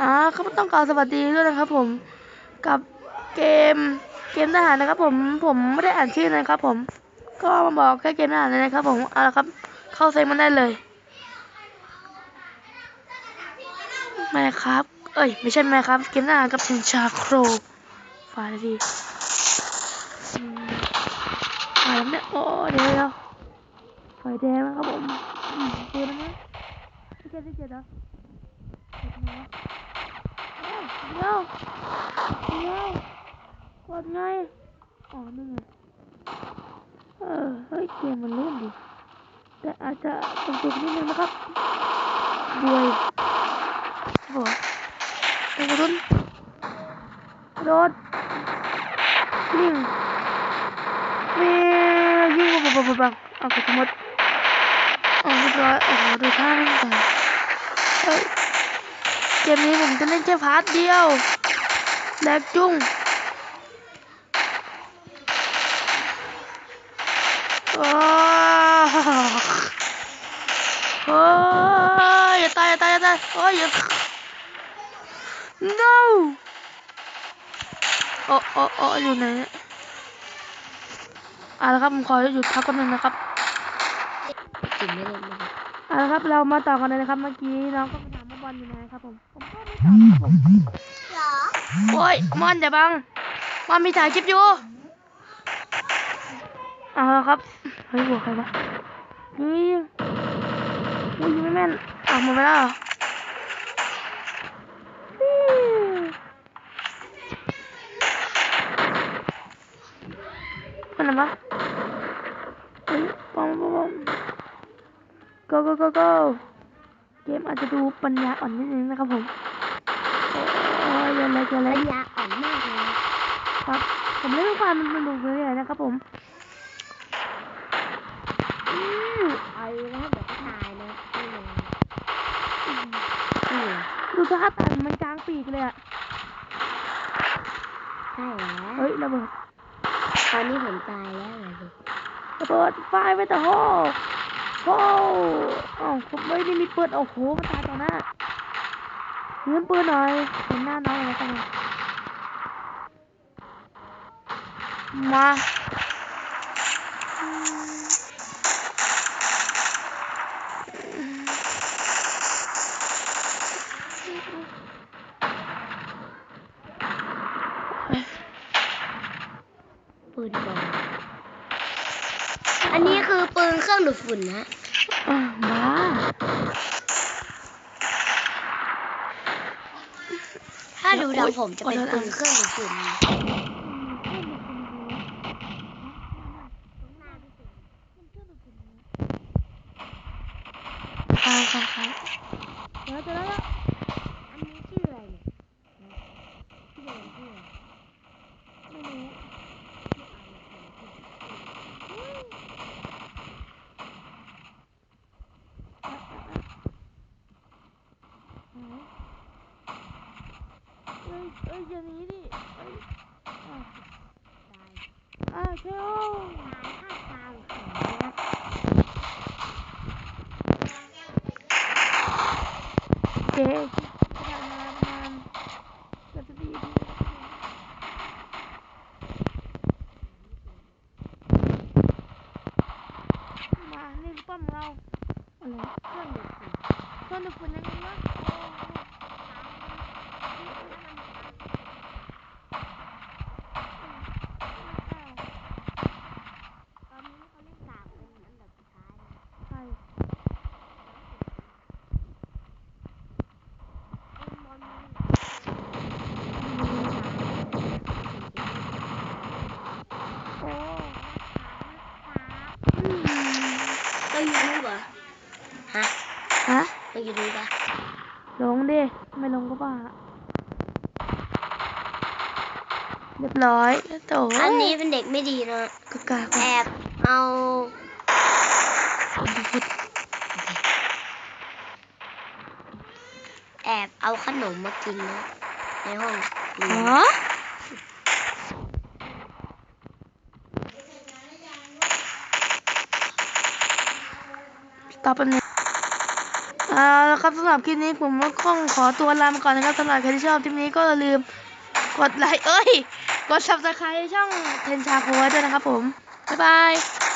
อ่าก็ต้องกล่าวสวัสดีด้วยนะครับ ผมกับเกมเกมทหารนะครับผมผมไม่ได้อ่านชื่อนะครับ ผม ก็มาบอกแค่เกมทหารเลยนะครับ ผมเอาละครับ เข้าเซ็งมันได้เลยแม่ครับ เอ้ย ไม่ใช่แม่ครับ เกมทหารกับชินชาโครฟาดดีอืมมาแล้วเนี่ยโอ้เดี๋ยวเดี๋ยวไฟแดงนะครับผมอืมปืนนะไม่ใช่ที่เจ็ดเหรอเจ็ดไหนว เดี๋ยวเดี๋ยวกดไงอ๋อนี่ไงเออเฮ้ยเกมมันเล่นดิแต่อาจจะตกๆนิดนึงนะครับบวยโอ้โหระโดดกระโดดยิงเมียิงปังปังปังปังเอาไปทั้งหมดเอาเรียบร้อยโอ้โหดูท่าเล่นกันเฮ้ย มนี้ผมจะเล่นแค่พาร์ทเดียวแลกจุ้งโอ้โอ้ยอย่าตายอย่าตายอย่าตายโอ้ยอย่า no โอ้โอ้โอ้อยู่ไหนเนี่ยเอาละครับผมขอหยุดพักแป๊บนึงนะครับจริงไม่เล่นเลยเอาละครับเรามาต่อกันเลยนะครับเมื่อกี้น้องก็มาถามว่าบ อลอยู่ไหนครับผม ผมก็ไม่ตอบครับผมหรอโอ้ยมอนอย่าบังมอนมีถ่ายคลิปอยู่เอาละครับ เฮ้ยหัวใครวะยิงอุ้ยไม่แม่นอ้าวหมดไปแล้วเหรอฟิวมันอะไรวะเฮ้ยปอมปอมปอม go go go go กมอาจจะดูปัญญาอ่อนนิดนึงนะครับผมโอ้ยอย่าเล็กอย่าปัเล็กญญาอ่อนมากเลยครับ ผมเล่นความมันสนุกเลยนะครับผมอืมเอาแล้วเดี๋ยวก็ตายนะนี่เลยอืมดูท่าต่างมันกลางปีกเลยอะใช่แล้วเฮ้ยระเบิดตอนนี้ผมตายแล้วเหรอลูกระเบิดไฟไปแต่โหโอ้อ้าวผมไม่ได้มีปืนโอ้โหมันตายต่อหน้ายืมปืนหน่อยเห็นหน้าน้องเลยกันมาเอ้ยปืนบอล อันนี้คือปืนเครื่องดูดฝุ่นนะอะบ้าถ้าดูดำผมจะเป็นปืนเครื่องดูดฝุ่นใช่ใช่ใช่เดี๋ยวเจอแล้ว อันนี้ชื่ออะไรเนี่ยชื่ออะไรชื่ออะไร ไม่รู้ เอ้ยอย่างนี้ดิเอ้ยอะอะเชลตายท่าทางของนะเจ๊ผ่านมาประมาณเกือบจะดีดีมานี่คือป้อมเราอะไรเครื่องดูดฝุ่นต้นตะฝุ่นยังไงวะโอ้โห ตอนนี้เขาเล่นกากเป็นอันดับสุดท้ายนะ ใช่ ปืนบอลมัน โอ้ ต้อ งยูทูบเหรอฮะฮะต้องยูทูบปะลงดิ ไม่ลงก็บ้า เรียบร้อยโตอันนี้เป็นเด็กไม่ดีนะกกาแอบเอาพุดแอบเอาขนมมากินนะในห้องเรียอ๋นอ ต่อไปนี้อ่าเอาละครับสำหรับคลิปนี้ผมก็คงขอตัวลาไปก่อนนะครับสำหรับใครที่ชอบคลิปนี้ก็อย่าลืมกดไลค์เอ้ย กด subscribe ช่องเทนชาโคไว้ด้วยนะครับผม บ๊ายบาย